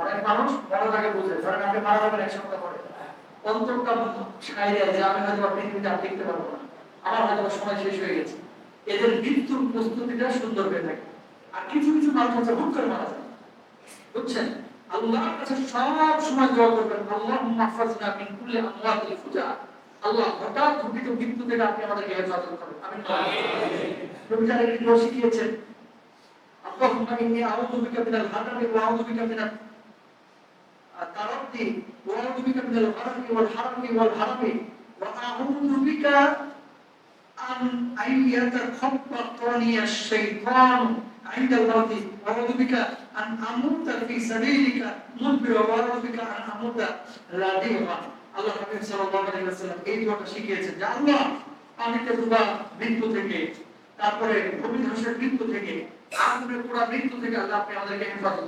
অনেক মানুষ মরাটাকে বুঝে, ধরেন আপনি মারা যাবেন এক পরে। অন্তরটা সাই দেয় যে আমি হয়তো পৃথিবীতে আর দেখতে পারব না। আমার হয়তো সময় শেষ হয়ে গেছে। এদের মৃত্যুর প্রস্তুতিটা সুন্দর হয়ে থাকে। আর কিছু কিছু মানুষ হচ্ছে হুট করে মারা যায়। বুঝছেন? আল্লাহর কাছে সব সময় দোয়া করবেন আল্লাহ মাহফাজনা মিন কুল্লি আমওয়াতিল ফুজা। আল্লাহ হঠাৎ ঘটিত মৃত্যু থেকে আপনি আমাদেরকে হেফাজত করেন আমি নবী কি শিখিয়েছেন, আল্লাহুম্মা নিয়ে আরও বিকা মিনাল হারামি ওয়া আউযু বিকা মিনাল وأعوذ بك من التردي وأعوذ بك من الغرق والحرم والهرم وأعوذ بك أن أن يتخبطني الشيطان عند الموت أعوذ بك أن أموت في سبيلك مدبرا وأعوذ بك أن أموت لادغا আল্লাহ হাবিব সাল্লাল্লাহু আলাইহি ওয়াসাল্লাম এই দোয়াটা শিখিয়েছেন যে আল্লাহ পানিতে ডুবা মৃত্যু থেকে তারপরে ভূমিধসের মৃত্যু থেকে আগুনে পোড়া মৃত্যু থেকে আল্লাহ আপনি আমাদেরকে হেফাজত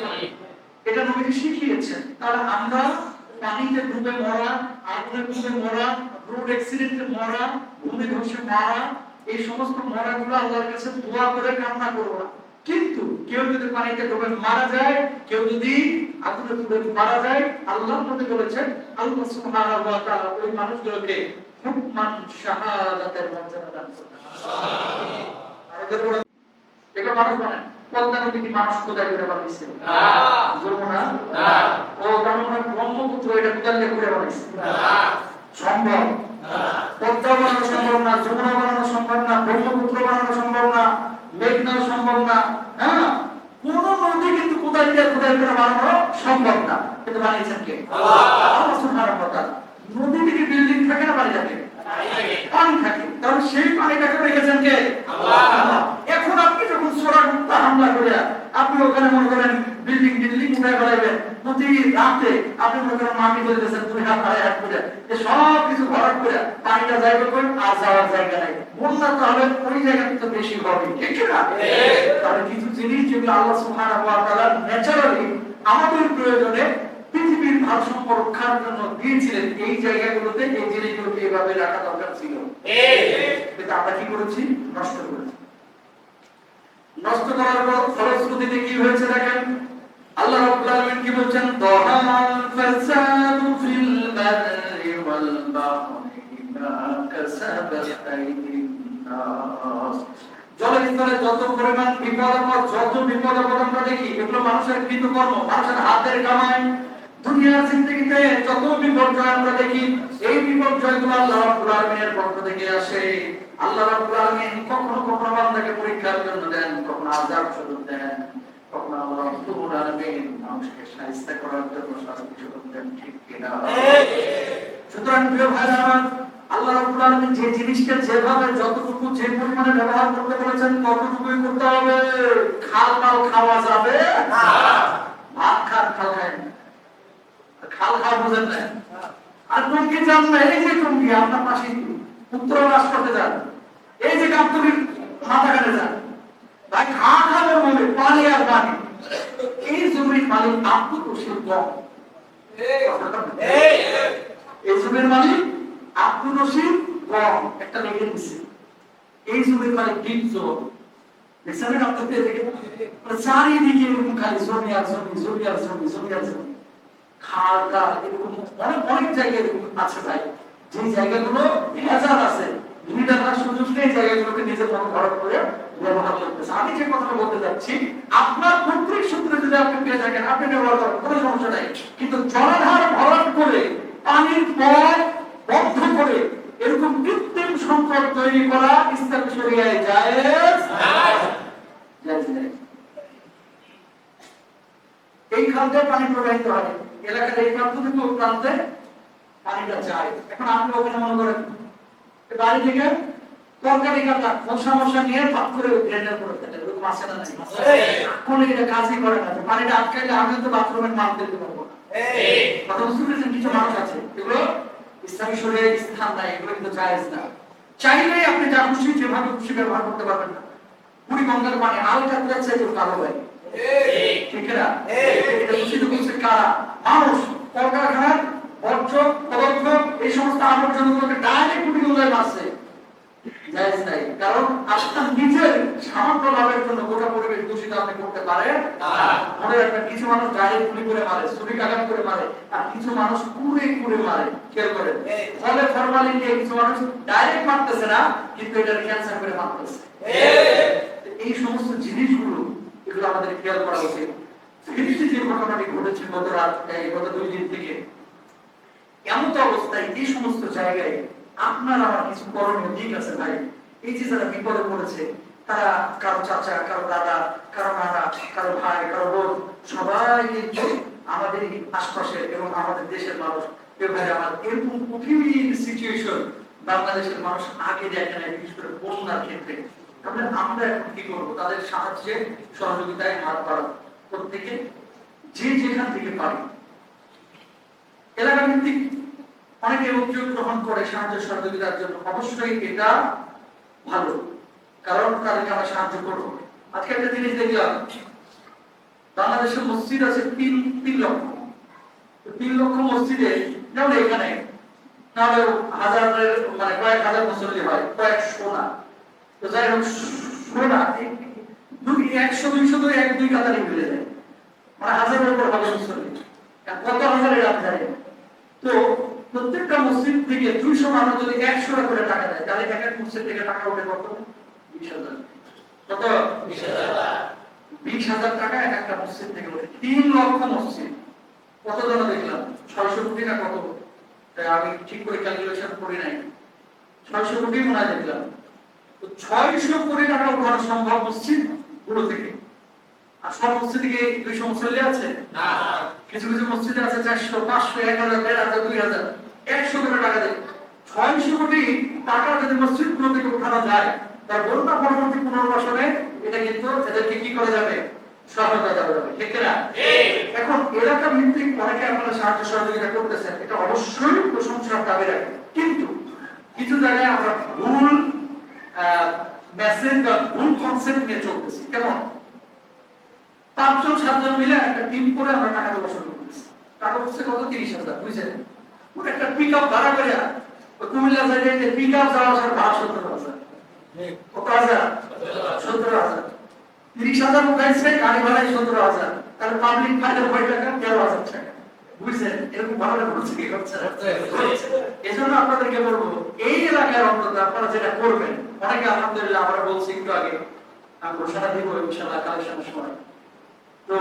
করেন এটা নবীজি শিখিয়েছেন তাহলে আমরা পানিতে ডুবে মরা, আগুনে ডুবে মরা রোড অ্যাক্সিডেন্টে মরা এই সমস্ত মরাগুলো আল্লাহর কাছে দোয়া করে করব না। কিন্তু কেউ যদি পানিতে ডুবে মারা যায়, কেউ যদি আগুনে ডুবে মারা যায় আল্লাহ নবী বলেছেন, আল্লাহ সুবহানাহু ওয়া তাআলা ওই মানুষগুলোকে হুকমান শাহাদাতের মর্যাদা দান এটা মানুষ বানায় পদ্মা নদী মানুষ কোথায় করে বানিয়েছে যমুনা ও যমুনা ব্রহ্মপুত্র এটা কোথায় দিয়ে করে বানিয়েছে? সম্ভব। পদ্মা বানানো সম্ভব না যমুনা বানানো সম্ভব না ব্রহ্মপুত্র বানানো সম্ভব না মেঘনা সম্ভব না হ্যাঁ? কোন নদী কিন্তু কোথায় দিয়ে করে বানানো সম্ভব না। কিন্তু বানিয়েছেন কে? আল্লাহ। সুবহানাহু ওয়া তাআলা। নদী থেকে বিল্ডিং থাকে না বাড়ি থাকে? পানি থাকে। তাহলে সেই পানিটাকে রেখেছেন কে? এখন আপনি যখন সোরা গুপ্তা হামলা করে আপনি ওখানে মনে করেন বিল্ডিং বিল্ডিং উঠে বেড়াবেন প্রতি রাতে আপনি মনে করেন মাটি করে দিয়েছেন দুই হাত আড়াই হাত করে। যে সব কিছু ভরাট করে পানিটা যাইবে কোন আর যাওয়ার জায়গা নাই। বন্যা তো হবে ওই জায়গাতে তো বেশি হবে। ঠিক না? তাহলে কিছু জিনিস যেগুলো আল্লাহ ওয়া ন্যাচারালি আমাদের প্রয়োজনে ভারসাম্য রক্ষার জন্য দিয়েছিলেন এই জায়গাগুলোতে এই জিনিসগুলোকে এভাবে রাখা দরকার ছিল। কিন্তু আমরা কি করেছি? নষ্ট করেছি। নষ্ট করার পর ফলশ্রুতিতে কি হয়েছে দেখেন? আল্লাহ রাব্বুল আলামিন কি বলছেন? দহাল ফাসাদু ফিল বাররি ওয়াল বাহরি বিমা কাসাবাত আইদিন নাস জলের যত পরিমাণ বিপদ যত বিপদ আমরা দেখি এগুলো মানুষের কৃতকর্ম মানুষের হাতের কামাই। দুনিয়ার জিন্দগিতে যত বিপর্যয় আমরা দেখি, এই বিপর্যয়গুলো আল্লাহ রাব্বুল আলামিনের পক্ষ থেকে আসে। আল্লাহ রাব্বুল আলামিন কখনো কখনো বান্দাকে পরীক্ষার জন্য দেন, কখনো আযাব স্বরূপ দেন, কখনো আল্লাহ রাব্বুল আলামিন মানুষকে করার জন্য শাস্তি দেন, ঠিক কিনা? সুতরাং প্রিয় ভাইরা আমার, আল্লাহ রাব্বুল আলামিন যে জিনিসকে যেভাবে যতটুকু যে পরিমাণে ব্যবহার করতে বলেছেন ততটুকুই করতে হবে। খাল মাল খাওয়া যাবে না। ভাত খান, খাল খায় খাওয়া বুঝেন না আর টঙ্গি যান না এই যে টঙ্গি আপনার পাশে উত্তর রাস করতে যান এই যে গাবতলির মাথা কাটে যান। ভাই খা খাবে বলে পানি আর পানি এই জমির মালিক আব্দুল রশিদ এই জমির মালিক আব্দুল রশিদ কম একটা লেগে দিচ্ছে এই জমির মালিক ডিপ জোর মানে চারিদিকে এরকম খালি জমি আর জমি জমি আর জমি জমি আর জমি। এরকম জলাধার করে পানির পথ বন্ধ করে, এরকম কৃত্রিম সংকট তৈরি করা ইসলামী এই খাল দিয়ে পানি প্রবাহিত হয়। এলাকার এই প্রান্ত থেকে ওই প্রান্তে পানিটা যায়। এখন আপনি ওখানে মনে করেন বাড়ি থেকে তরকারি কাটা নিয়ে পাক করে করে ফেলে ওরকম আছে না নাই? কোন এটা কাজই করে না পানিটা আটকাইলে আমি তো বাথরুমের মাপ দিতে পারব না। কথা বুঝতে পেরেছেন? কিছু মানুষ আছে এগুলো ইসলামী শরীরে স্থান নাই এগুলো কিন্তু জায়েজ না। চাইলেই আপনি যা খুশি যেভাবে খুশি ব্যবহার করতে পারবেন না। বুড়ি গঙ্গার পানি আলটা একটু কালো ভাই ঠিক না এটা কারা? মানুষ কলকারখানার বর্জ্য পদার্থ এই সমস্ত আবর্জনাগুলোকে ডাইরেক্ট কুটি গঙ্গায় মারছে। জায়েজ নাই? কারণ কারণ আপনার নিজের সামান্য লাভের জন্য গোটা পরিবেশ দূষিত আপনি করতে পারেন। মনে রাখবেন কিছু মানুষ গায়ে গুলি করে মারে ছুরি কাঘাত করে মারে আর কিছু মানুষ কুড়ে কুড়ে মারে। খেয়াল করেন? ফলে ফরমালিন দিয়ে কিছু মানুষ ডাইরেক্ট মারতেছে না কিন্তু এটা ক্যান্সার করে মারতেছে। এই সমস্ত জিনিসগুলো আমাদের খেয়াল করা উচিত। যে ঘটনাটি ঘটেছে গত গত দুই দিন থেকে, এমন অবস্থায় এই সমস্ত জায়গায় আপনার আমার কিছু করণীয় দিক আছে ভাই। এই যে যারা বিপদে পড়েছে, তারা কারও চাচা, কারও দাদা, কারও নানা, কারও ভাই, কারও বোন, সবাই আমাদের আশপাশের এবং আমাদের দেশের মানুষ। কেউ আমার এরকম সিচুয়েশন বাংলাদেশের মানুষ আগে দেখে না বিশেষ করে বন্যার ক্ষেত্রে। তাহলে আমরা এখন কি করব? তাদের সাহায্যে সহযোগিতায় হাত বাড়াবো প্রত্যেকে যে যেখান থেকে পারি। এলাকা ভিত্তিক অনেকে উদ্যোগ গ্রহণ করে সাহায্য সহযোগিতার জন্য। অবশ্যই এটা ভালো, কারণ তাদেরকে আমরা সাহায্য করব। আজকে একটা জিনিস দেখলাম বাংলাদেশের মসজিদ আছে তিন তিন লক্ষ। তিন লক্ষ মসজিদে, যেমন এখানে, নাহলে হাজারের মানে কয়েক হাজার মুসল্লি হয়, কয়েকশো না। তো যাই হোক শোনা দুই একশো দুইশো তো এক দুই কাতারে মিলে যায়। মানে হাজারের উপর মুসল্লি কত হাজারের রাত যায় তো প্রত্যেকটা মসজিদ থেকে দুইশো মানুষ যদি একশো করে টাকা দেয় তাহলে এক এক মসজিদ থেকে টাকা উঠে কত? বিশ হাজার। কত? বিশ হাজার। টাকা এক একটা মসজিদ থেকে উঠে তিন লক্ষ মসজিদ কত জন দেখলাম? ছয়শো কোটি না কত? আমি ঠিক করে ক্যালকুলেশন করি নাই। ছয়শো কোটি মনে হয় দেখলাম। ছয়শো কোটি টাকা উঠানো সম্ভব মসজিদগুলো থেকে। আর সব মসজিদ থেকে দুইশো মুসল্লি আছে? কিছু কিছু মসজিদে আছে চারশো পাঁচশো এক হাজার দেড় হাজার দুই হাজার একশো করে টাকা দেয়। ছয়শো কোটি টাকা যদি মসজিদগুলো থেকে উঠানো যায় তার বন্যা পরবর্তী পুনর্বাসনে এটা কিন্তু এদেরকে কি করা যাবে? সহায়তা দেওয়া যাবে। ঠিক না এখন এলাকা ভিত্তিক অনেকে আপনারা সাহায্য সহযোগিতা করতেছেন। এটা অবশ্যই প্রশংসার দাবি রাখে। কিন্তু কিছু জায়গায় আমরা ভুল মেসেজ বা ভুল কনসেপ্ট নিয়ে চলতেছি। কেমন? পাঁচজন, সাতজন মিলে একটা টিম করে আমরা টাকা দেওয়া শুরু টাকা হচ্ছে কত? তিরিশ হাজার, বুঝছেন? ওটা একটা পিক আপ ভাড়া করে কুমিল্লা সাইডে পিক আপ যাওয়া আসার ভাড়া সত্তর হাজার। কত হাজার? সত্তর হাজার। তিরিশ হাজার উঠাইছে গাড়ি ভাড়াই সত্তর হাজার। তাহলে পাবলিক ফাইনাল কয় টাকা তেরো হাজার টাকা। বুঝছেন? এরকম ভাড়া করছে কি করছে আপনাদেরকে বলব এই এলাকার অন্তত আপনারা যেটা করবেন অনেকে আলহামদুলিল্লাহ আমরা বলছি একটু আগে ঘোষণা দিব ইনশাআল্লাহ কালেকশনের সময়। তো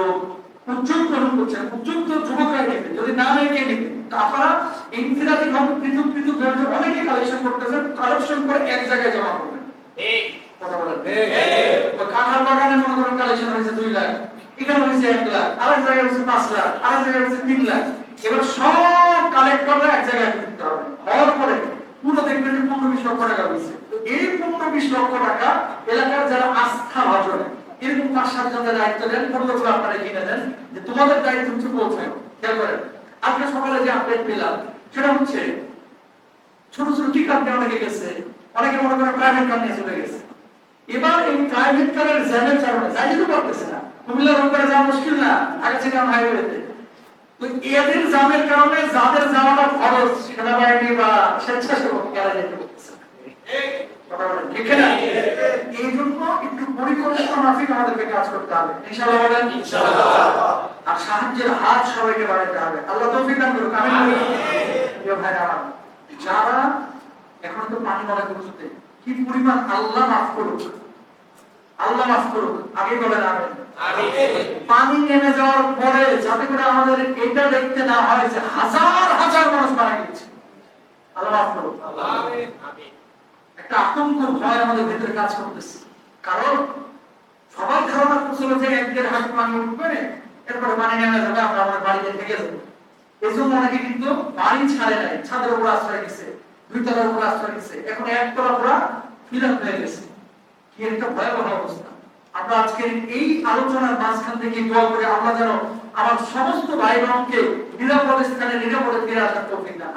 উদ্যোগ গ্রহণ করছেন উদ্যোগ তো যুবকরাই যদি না নেয় নেবে আপনারা ইনফিরাতি ভাবে পৃথক পৃথক ভাবে অনেকে কালেকশন করতেছেন কালেকশন করে এক জায়গায় জমা করবেন। কথা বলেন। কাঁঠাল বাগানে মনে করেন কালেকশন হয়েছে দুই লাখ। এখানে হয়েছে এক লাখ, আরেক জায়গায় হয়েছে পাঁচ লাখ, আরেক জায়গায় হয়েছে তিন লাখ। এবার সব কালেক্ট করলে এক জায়গায় করতে হবে। হওয়ার পরে পুরো দেখবেন যে পনেরো বিশ লক্ষ টাকা হয়েছে। এই পনেরো বিশ লক্ষ টাকা এলাকার যারা আস্থা ভাজন, এরকম পাঁচ সাত জনের দায়িত্ব দেন পনেরোগুলো আপনারা কিনে দেন যে তোমাদের দায়িত্ব হচ্ছে পৌঁছায় খেয়াল করেন, আজকে সকালে যে আপডেট পেলাম, সেটা হচ্ছে ছোট ছোট টিকাপ নিয়ে অনেকে গেছে, অনেকে মনে করেন প্রাইভেট কার নিয়ে চলে গেছে। এবার এই প্রাইভেট কারের জ্যামের কারণে যাই যেতে পারতেছে না। কুমিল্লা রোড করে যাওয়া মুশকিল না। আগে ছিল হাইওয়েতে তো। এদের জামের কারণে যাদের যাওয়াটা খরচ সেনাবাহিনী বা স্বেচ্ছাসেবক তারা যেতে পারতেছে এই জন্য একটু পরিকল্পনা মাফিক আমাদেরকে কাজ করতে হবে। ইনশাআল্লাহ বলেন। আর সাহায্যের হাত সবাইকে বাড়াতে হবে। আল্লাহ তৌফিক দান করুক। আমি ভাইরা যারা এখন তো পানি মনে করতে কি পরিমাণ আল্লাহ মাফ করুক। আল্লাহ মাফ করুক। আগে বলেন আমেন। পানি নেমে যাওয়ার পরে যাতে করে আমাদের এটা দেখতে না হয় যে হাজার হাজার মানুষ মারা গেছে আল্লাহ মাফ করুক। একটা আতঙ্ক ভয় আমাদের ভেতরে কাজ করতেছে। কারণ সবার ধারণা করছিল যে এক দেড় হাত পানি উঠবে এরপরে পানি নেমে যাবে আমরা আমাদের বাড়িতে থেকে যাব। এই জন্য অনেকে কিন্তু বাড়ি ছাড়ে নাই ছাদের উপর আশ্রয় গেছে দুই তলার উপর আশ্রয় গেছে এখন একতলা পুরা ফিল আপ হয়ে গেছে। কি একটা ভয়াবহ অবস্থা। আমরা আজকে এই আলোচনার মাঝখান থেকে দোয়া করে আমরা যেন আমার সমস্ত ভাই বোনকে নিরাপদ স্থানে নিরাপদে ফিরে আসার তৌফিক দান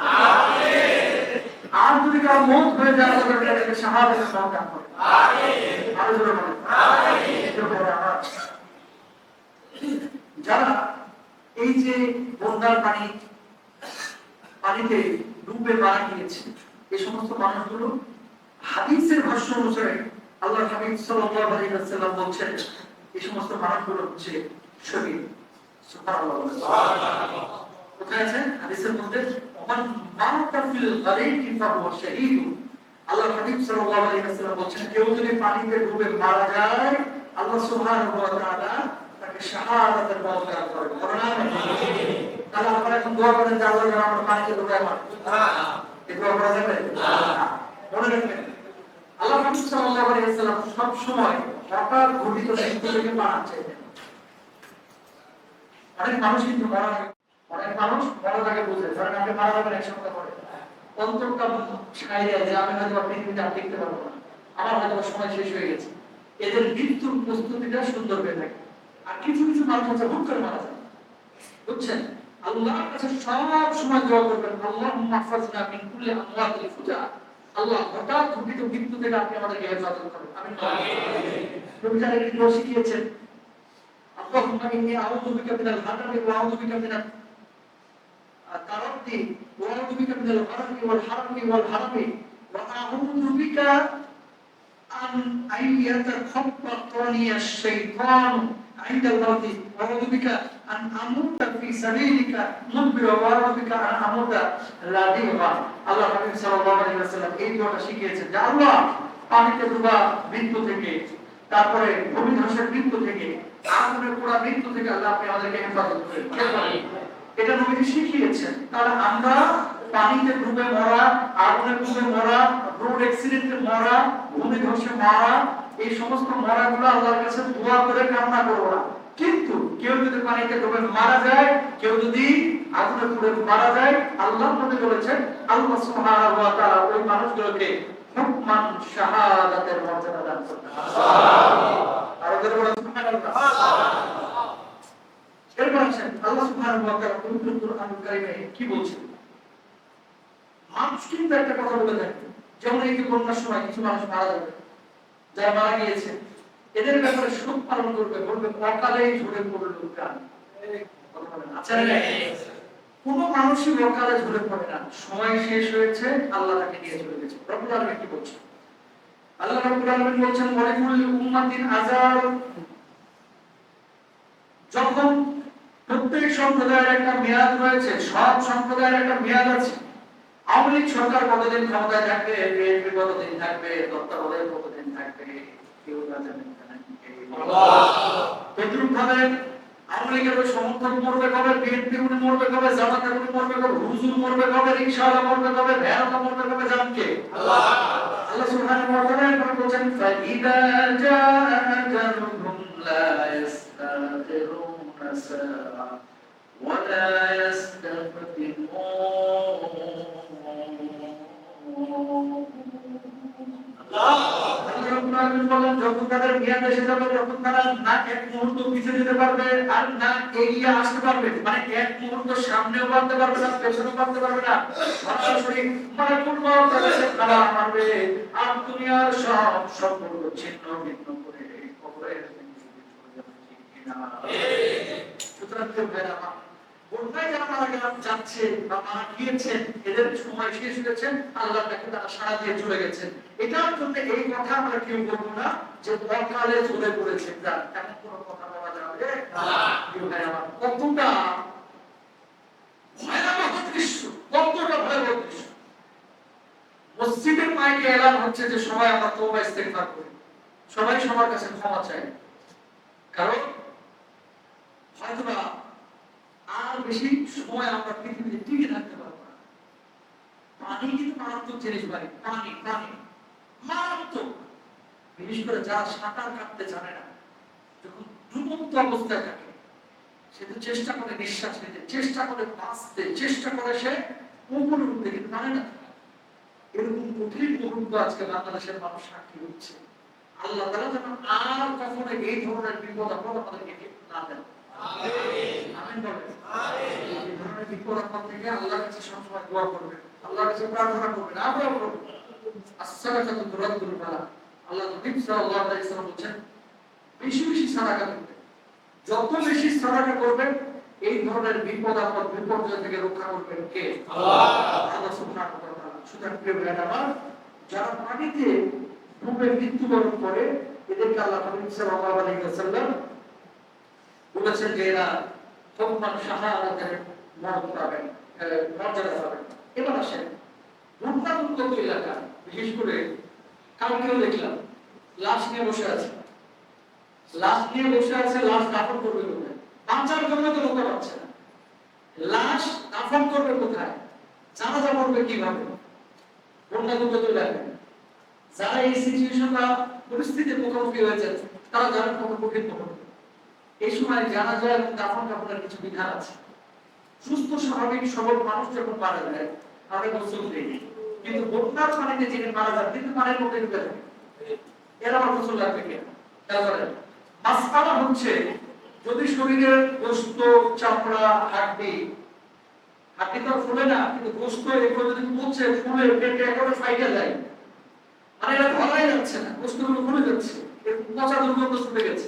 আর যদি কারও মত হয়ে যায় তাহলে তাদেরকে শাহাদাতের সহকার করে আরও জোরে বলেন। যারা এই যে বন্যার পানি পানিতে ডুবে মারা গিয়েছে। এই সমস্ত মানুষগুলো হাদিসের ভাষ্য অনুসারে আল্লাহ হাবিব সাল্লাল্লাহু বলছেন এই সমস্ত মানুষগুলো হচ্ছে শহীদ। আল্লাহ কেউ যদি পানিতে ডুবে মারা যায় তাকে তাহলে আপনারা এখন দোয়া করেন, যে আল্লাহ যেন আমার পানিতে ডুবে আমার। এই দোয়া করা যাবে? আল্লাহ হাবিব সাল্লাল্লাহু আলাইহি ওয়াসাল্লাম সব সময় হঠাৎ ঘটিত মৃত্যু থেকে পানা অনেক মানুষ কিন্তু মরা অনেক মানুষ মরা থাকে বুঝে। ধরেন আপনি মারা যাবেন এক সপ্তাহ পরে। অন্তরটা ছাইরে যে আমি হয়তো পৃথিবীতে আর দেখতে পারব না। আমার হয়তো সময় শেষ হয়ে গেছে। এদের মৃত্যুর প্রস্তুতিটা সুন্দর হয়ে থাকে। আর কিছু কিছু মানুষ আছে, হুট করে মারা যায়। বুঝছেন? আল্লাহর কাছে সব সময় দোয়া করবেন আল্লাহ মাহফাজনা মিন কুল্লি আমওয়াতিল ফুজা। আল্লাহ হঠাৎ ঘটিত মৃত্যু থেকে আপনি আমাদেরকে হেফাজত করেন। আমিন। নবীজারে কি দোয়া শিখিয়েছেন আল্লাহুম্মা ইন্নী আউযু বিকা মিনাল হারামি ওয়া আউযু বিকা মিনাল তারাদ্দি ওয়া আউযু বিকা মিনাল হারামি ওয়াল হারামি ওয়াল হারামি ওয়া আউযু বিকা أن أن يتخبطني الشيطان عند الموت وأعوذ بك أن أموت في سبيلك مدبرا وأعوذ بك أن أموت লাদিগা আল্লাহ হাবিব সাল্লাল্লাহু আলাইহি ওয়াসাল্লাম এই দোয়াটা শিখিয়েছেন যে আল্লাহ পানিতে ডুবা মৃত্যু থেকে তারপরে ভূমিধসের মৃত্যু থেকে আগুনের পোড়া মৃত্যু থেকে আল্লাহ আপনি আমাদেরকে হেফাজত করেন এটা নবীজি শিখিয়েছেন তাহলে আমরা পানিতে ডুবে মরা আগুনে ডুবে মরা রোড অ্যাক্সিডেন্টে মরা ভূমিধসে মরা এই সমস্ত মরাগুলো আল্লাহর কাছে দোয়া করে কামনা করব না। কিন্তু কেউ যদি পানিতে ডুবে মারা যায় কেউ যদি আগুনে পুড়ে মারা যায় আল্লাহ নবী বলেছেন আল্লাহ সুবহানাহু ওয়া তাআলা ওই মানুষগুলোকে হুকমান শাহাদাতের মর্যাদা দান করবেন আর ওদের বলে সুবহানাল্লাহ। এরপর আসেন আল্লাহ সুবহানাহু ওয়া তাআলা পবিত্র কোরআনুল কারীমে কি বলছেন? মানুষ কিন্তু একটা কথা বলে থাকে। যেমন যে বন্যার সময় কিছু মানুষ মারা যাবে, যারা মারা গিয়েছে, এদের ব্যাপারে শোক পালন করবে, বলবে অকালেই ঝরে মানুষই অকালে ঝরে পড়ে না। সময় শেষ হয়েছে, আল্লাহ তাকে নিয়ে চলে গেছে। কি বলছে আল্লাহ বলছেন, ওয়ালিকুল উম্মাতিন আজাল যখন প্রত্যেক সম্প্রদায়ের একটা মেয়াদ রয়েছে, সব সম্প্রদায়ের একটা মেয়াদ আছে আওয়ামী লীগ সরকার কতদিন ক্ষমতায় থাকবে? বিএনপি কতদিন থাকবে? তত্ত্বাবধায়ক কতদিন থাকবে? কেউ না জানে তদ্রুপ ভাবে আওয়ামী লীগের সমর্থক মরবে কবে? বিএনপি মরবে কবে? মরবে কবে? হুজুর মরবে কবে? রিকশাওয়ালা মরবে কবে? ভ্যানওয়ালা মরবে কবে? জানকে আল্লাহ লা আলামিন বলেন, যখন তাদের জ্ঞান এসে যাবে, তখন তারা না এক মুহূর্ত পিছিয়ে যেতে পারবে আর না এগিয়ে আসতে পারবে। মানে এক মুহূর্ত সামনেও বাড়তে পারবে না, পেছনেও বাড়তে পারবে না। সরাসরি মউত তাদের সাথে খাড়া মারবে। আর দুনিয়ার সব সম্পর্ক ছিন্ন ভিন্ন করে কিনা। সুতরাং ভাইরা যারা মারা যাচ্ছে বা মারা গিয়েছেন, এদের সময় শেষ হয়েছে আল্লাহ তাকে তারা সারা দিয়ে চলে গেছেন। এটার জন্য এই কথা আমরা কেউ না যে অকালে চলে পড়েছে এমন কথা বলা যাবে? কতটা ভয়াবহ দৃশ্য, কতটা ভয়াবহ দৃশ্য। মসজিদের মাইকে এলান হচ্ছে যে সবাই আমরা তওবা ইস্তেগফার করি। সবাই সবার কাছে ক্ষমা চাই। কারণ হয়তোবা আর বেশি সময় আমরা পৃথিবীতে টিকে থাকতে পারব না। পানি কিন্তু মারাত্মক জিনিস ভাই পানি পানি মারাত্মক। বিশেষ করে যারা সাঁতার কাটতে জানে না, যখন ডুবন্ত অবস্থায় থাকে, সে তো চেষ্টা করে নিঃশ্বাস নিতে, চেষ্টা করে বাঁচতে, চেষ্টা করে সে উপরে উঠতে কিন্তু জানে না। এরকম কঠিন মুহূর্ত আজকে বাংলাদেশের মানুষ সাক্ষী হচ্ছে। আল্লাহ তারা যেন আর কখনো এই ধরনের বিপদ আপদ আমাদেরকে না দেন। আমিন বলেন। এই ধরনের বিপদ থেকে আল্লাহর কাছে সবসময় দোয়া করবেন। আল্লাহর কাছে প্রার্থনা করবেন। আমরাও করব আসসালাতু তুরাদ্দুল বালা আল্লাহ নবী সাল্লাল্লাহু আলাইহি ওয়াসাল্লাম বলেন বেশি বেশি সাদাকা করবেন। যত বেশি সাদাকা করবেন এই ধরনের বিপদ আপদ বিপর্যয় থেকে রক্ষা করবেন কে? আল্লাহ। আল্লাহ সুবহানাহু ওয়া তাআলা। সুতরাং প্রিয় ভাইরা আমার যারা পানিতে ডুবে মৃত্যুবরণ করে এদেরকে আল্লাহ নবী সাল্লাল্লাহু আলাইহি ওয়াসাল্লাম বলেছেন যে এরা হুকমান শাহাদাতের মর্যাদা পাবেন মর্যাদা পাবেন। এবার আসেন দুর্গাপুর এলাকা, বিশেষ করে কালকেও দেখলাম, লাশ নিয়ে বসে আছে। লাশ নিয়ে বসে আছে, লাশ দাফন করবে কোথায়? বাঁচার জন্য তো লোক পাচ্ছে না। লাশ দাফন করবে কোথায়? জানাজা করবে কীভাবে? বন্যা দুর্গত এলাকায়। যারা এই সিচুয়েশন বা পরিস্থিতির মুখোমুখি হয়েছে, তারা জানেন কত কঠিন মুখোমুখি এই সময় জানাজা এবং দাফন কাপড়ের কিছু বিধান আছে। সুস্থ, স্বাভাবিক, সবল মানুষ যখন মারা যায় আমরা গোসল দিই কিন্তু বন্যার পানিতে যিনি মারা যান কিন্তু পানির মধ্যে ডুবে থাকে এর আবার গোসল লাগবে কেন? মাসকালা হচ্ছে, যদি শরীরের গোস্ত, চামড়া, হাড্ডি হাড্ডি তো ফুলে না, কিন্তু গোস্ত এগুলো যদি পচে, ফুলে পেটে একেবারে ফাইটে যায়। মানে এটা ধরাই যাচ্ছে না, গোস্তগুলো ফুলে যাচ্ছে। এর পচা দুর্গন্ধ ছুটে গেছে।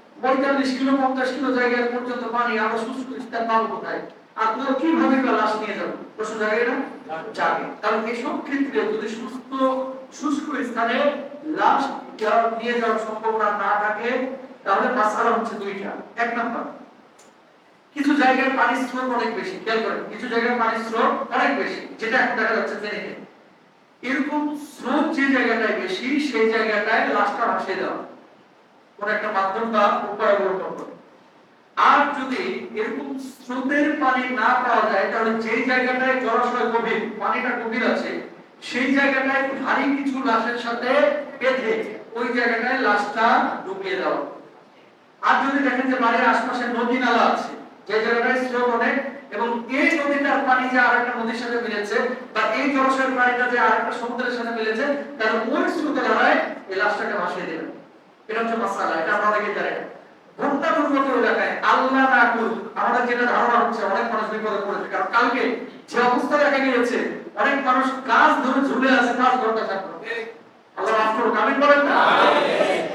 পঁয়তাল্লিশ কিলো, পঞ্চাশ কিলো জায়গায় পর্যন্ত পানি আরও শুষ্ক স্থান পাবো কোথায়? আপনারা কীভাবে লাশ নিয়ে যাবেন? প্রশ্ন জায়গায় না? যাবে কারণ এসব ক্ষেত্রে যদি সুস্থ, শুষ্ক স্থানে লাশ নিয়ে যাওয়ার সম্ভাবনা না থাকে, তাহলে মাসালা হচ্ছে দুইটা। এক নাম্বার, কিছু জায়গায় পানির স্রোত অনেক বেশি। খেয়াল করেন, কিছু জায়গায় পানির স্রোত অনেক বেশি, যেটা এখন দেখা যাচ্ছে ফেনীতে। এরকম স্রোত যে জায়গাটায় বেশি, সেই জায়গাটায় লাশটা ভাসিয়ে দেওয়া। কোন একটা মাধ্যম উপায় অবলম্বন করে। আর যদি এরকম স্রোতের পানি না পাওয়া যায়, তাহলে যে জায়গাটায় জলাশয় গভীর, পানিটা গভীর আছে, সেই জায়গাটায় ভারী কিছু লাশের সাথে বেঁধে ওই জায়গাটায় লাশটা ডুবিয়ে দেওয়া আর যদি দেখেন যে বাড়ির আশপাশে নদী নালা আছে, যে জায়গাটায় স্রোত অনেক, এবং এই নদীটার পানি যে আরেকটা নদীর সাথে মিলেছে, বা এই জলাশয়ের পানিটা যে আরেকটা সমুদ্রের সাথে মিলেছে, তাহলে ওই স্রোতের এই লাশটাকে ভাসিয়ে দেবেন এটা হচ্ছে মাসালা এটা আমরা অনেকে জানি না। দুর্গত এলাকায় আল্লাহ না করুক আমাদের যেটা ধারণা হচ্ছে অনেক মানুষ বিপদে পড়েছে। কারণ কালকে যে অবস্থা দেখা গিয়েছে অনেক মানুষ গাছ ধরে ঝুলে আছে পাঁচ ঘণ্টা থাকল আল্লাহ মাফ করুক আমিন বলেন না?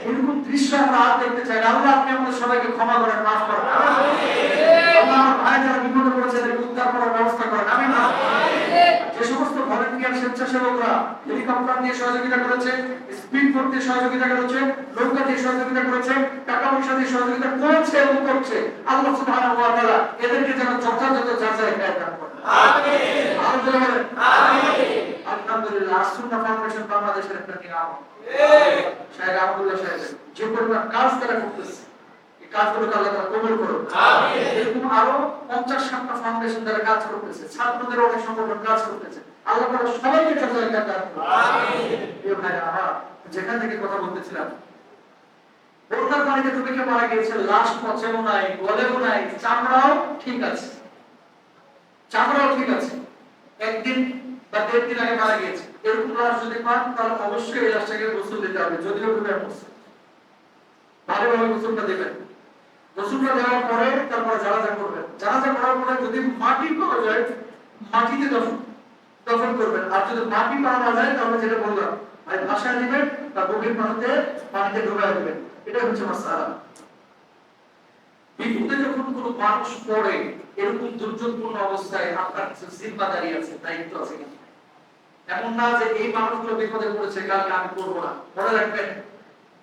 এরকম দৃশ্য আমরা আর দেখতে চাই আল্লাহ আপনি আমাদের সবাইকে ক্ষমা করেন মাফ করেন। আল্লাহ আমার ভাই যারা বিপদে পড়েছে এদেরকে উদ্ধার করার ব্যবস্থা করেন। আমিন না? যে সমস্ত ভলেন্টিয়ার স্বেচ্ছাসেবকরা হেলিকপ্টার দিয়ে সহযোগিতা করেছে স্পিড বোট দিয়ে সহযোগিতা করেছে নৌকা দিয়ে সহযোগিতা করেছে টাকা পয়সা দিয়ে সহযোগিতা করেছে এবং করছে। আল্লাহ সুবহানাহু ওয়া তাআলা এদেরকে যেন যথাযথ যাচাই দান করেন আমিন। আলহামদুলিল্লাহ আসুন্নাহ ফাউন্ডেশন বাংলাদেশের একটা নিয়াম শাহেখ আব্দুল্লাহ সাহেব যে পরিমাণ কাজ তারা করতেছে। কাজগুলোকে আল্লাহ তাআলা কবুল করুন। এরকম আরও 50 ষাটটা ফাউন্ডেশন দ্বারা কাজ করতেছে। ছাত্রদের অনেক সংগঠন কাজ করতেছে। আল্লাহ তাআলা সবাইকে যাচাই দান করুন। ভাই আমার যেখান থেকে কথা বলতেছিলাম বন্যার পানিতে ডুবে কে মারা গিয়েছে লাশ পচেও নাই গলেও নাই চামড়াও ঠিক আছে। চামড়াও ঠিক আছে। একদিন বা দেড় দিন আগে মারা গিয়েছে। এরকম লাশ যদি পান তাহলে অবশ্যই এই লাশটাকে গোসল দিতে হবে যদিও ডুবে ভালোভাবে গোসলটা দেবেন। গোসলটা দেওয়ার পরে তারপরে জানাজা করবেন। জানাজা করার পরে যদি মাটি পাওয়া যায়, মাটিতে দফন দফন করবেন। আর যদি মাটি পাওয়া না যায়, তাহলে যেটা বললাম, ভাই ভাষায় দিবেন বা গভীর পানিতে পানিতে ডুবাই দিবেন। এটা হচ্ছে মাসালা বিপদে যখন কোনো মানুষ পড়ে, এরকম দুর্যোগপূর্ণ অবস্থায় আপনার কিছু জিম্মাদারি আছে, দায়িত্ব আছে এমন না যে এই মানুষগুলো বিপদে পড়েছে, কালকে আমি করব না। মনে রাখবেন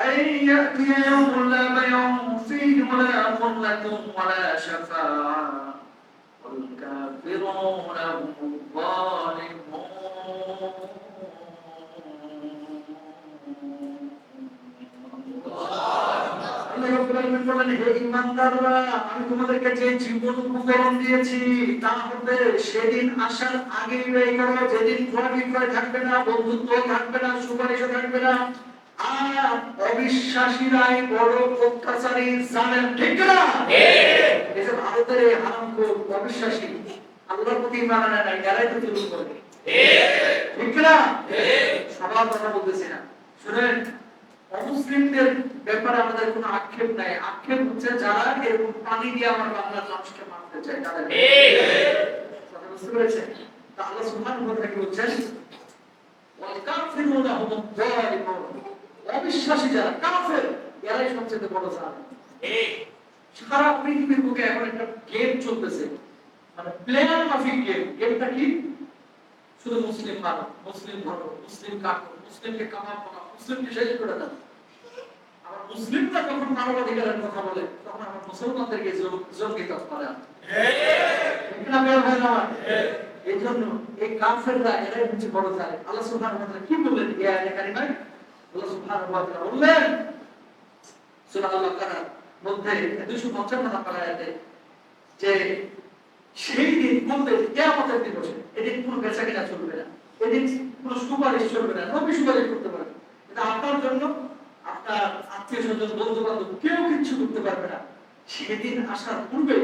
أن يأتي يوم لا بيع فيه ولا خلة ولا شفاعة والكافرون هم الظالمون রব্বুল আলামিন বলেন হে ঈমানদাররা আমি তোমাদেরকে যে জীবন উপকরণ দিয়েছি তা হতে সেদিন আসার আগে ব্যয় করো যেদিন ক্রয় বিক্রয় থাকবে না বন্ধুত্ব থাকবে না সুপারিশও থাকবে না আর অবিশ্বাসীরাই বড় অত্যাচারী জানেন ঠিক না এই যে ভারতের এই হারামখোর অবিশ্বাসী আল্লাহর প্রতি ইমান আনে না এরাই তো জুলুম করে। ঠিক। না সবার কথা বলতেছি না। শুনেন অমুসলিমদের ব্যাপারে আমাদের কোনো আক্ষেপ নাই। আক্ষেপ হচ্ছে যারা এরকম পানি দিয়ে আমার বাংলার মানুষকে মারতে চায় তাদের। বুঝতে পেরেছেন? তা আল্লাহ সুবহানাহু ওয়া তাআলা বলছেন? ওয়াল কাফিরুনা হুমুদ যালিমুন অবিশ্বাসী যারা কাফের এরাই সবচেয়ে বড় জালিম সারা পৃথিবীর বুকে এখন একটা গেম চলতেছে। মানে প্লেয়ার মাফিক গেম গেমটা কি? শুধু মুসলিম মানো মুসলিম ধরো মুসলিম কাটো মুসলিমকে কামাল করা, মুসলিমকে শেষ করে দাও আবার মুসলিমরা যখন মানবাধিকারের কথা বলে, তখন আমার মুসলমানদেরকে জঙ্গ- আমার? এই জন্য এই কাফেররা, এরাই হচ্ছে বড় জালিম আল্লাহ সুবহানাহু কি বললেন? এই আয়াতে কারিমায় সুবহানাহু ওয়া তাআলা বললেন, সূরা আল-বাকারার মধ্যে 255 নম্বর আয়াতে যে সেই দিন বলতে কিয়ামতের দিবসে এদিন কোনো বেচা কেনা চলবে না। এদিন কোনো সুপারিশ চলবে না। নবী সুপারিশ করতে পারবে আপনার জন্য, আপনার আত্মীয় স্বজন বন্ধু বান্ধব কেউ কিচ্ছু করতে পারবে না। সেদিন আসার পূর্বে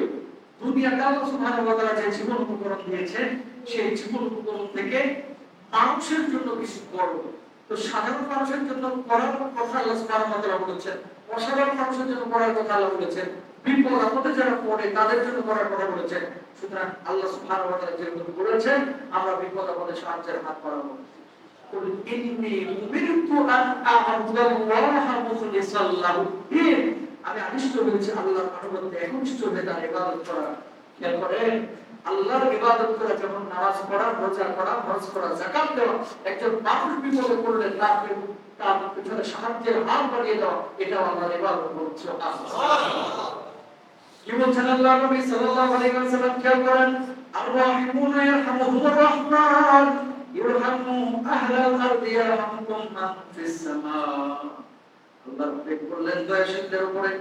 দুনিয়াটা আল্লাহ সুবহানাহু যে জীবন উপকরণ দিয়েছে সেই জীবন উপকরণ থেকে মানুষের জন্য কিছু করো তো সাধারণ মানুষের জন্য করার কথা আল্লাহ সুবহানাহু ওয়া তাআলা বলেছেন অসাধারণ মানুষের জন্য করার কথা আল্লাহ বলেছেন বিপদ আপদে যারা পড়ে তাদের জন্য করার কথা বলেছেন সুতরাং আল্লাহ সুবহানাহু ওয়া তাআলা যেগুলো বলেছেন আমরা বিপদ আপদে সাহায্যের হাত বাড়াবো قل إني أمرت أن أعبد الله مخلصا له الدين আমি আদিষ্ট হয়েছি আল্লাহর অনুগত্যে একনিষ্ঠ হয়ে তার ইবাদত করা খেয়াল করেন আল্লাহর ইবাদত করা যেমন নামাজ পড়া, রোজা করা হজ করা, যাকাত দেওয়া, একজন মানুষ বিপদে পড়লে তাকে তার পিছনে সাহায্যের হাত বাড়িয়ে দেওয়া, এটাও আল্লাহর ইবাদত বলছে আল্লাহ। আল্লাহ করলেন দয়াশীলদের উপরে।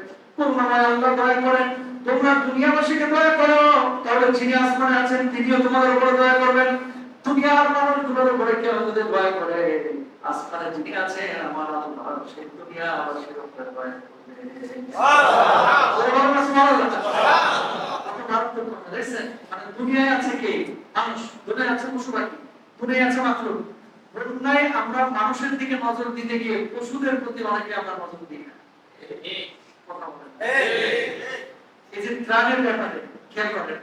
তোমরা দুনিয়াবাসীকে দয়া করো তাহলে যিনি আসমানে আছেন তিনিও তোমাদের উপরে দয়া করবেন দুনিয়ার উপরে কেউ দয়া করে আসমানে যিনি আছেন আমার সেই দুনিয়াবাসীর উপরে দয়া দুনিয়ায় আছে কে? মানুষ। আছে মাত্র। আমরা মানুষের দিকে নজর দিতে গিয়ে পশুদের প্রতি অনেকে আমরা নজর দিই না। এই যে ত্রাণের ব্যাপারে খেয়াল করেন।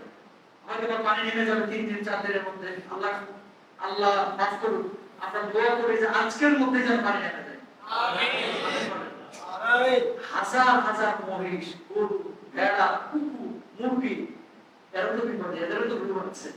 হয়তো পানি নেমে যাবে তিন দিন চার দিনের মধ্যে। আল্লাহ আল্লাহ মাফ করুন আমরা দোয়া করি যে আজকের মধ্যে যেন পানি নেমে যায়। হাজার হাজার মহিষ গরু ভেড়া কুকুর মুরগি এরা তো বিপদে এদেরও তো বিপদ আছে।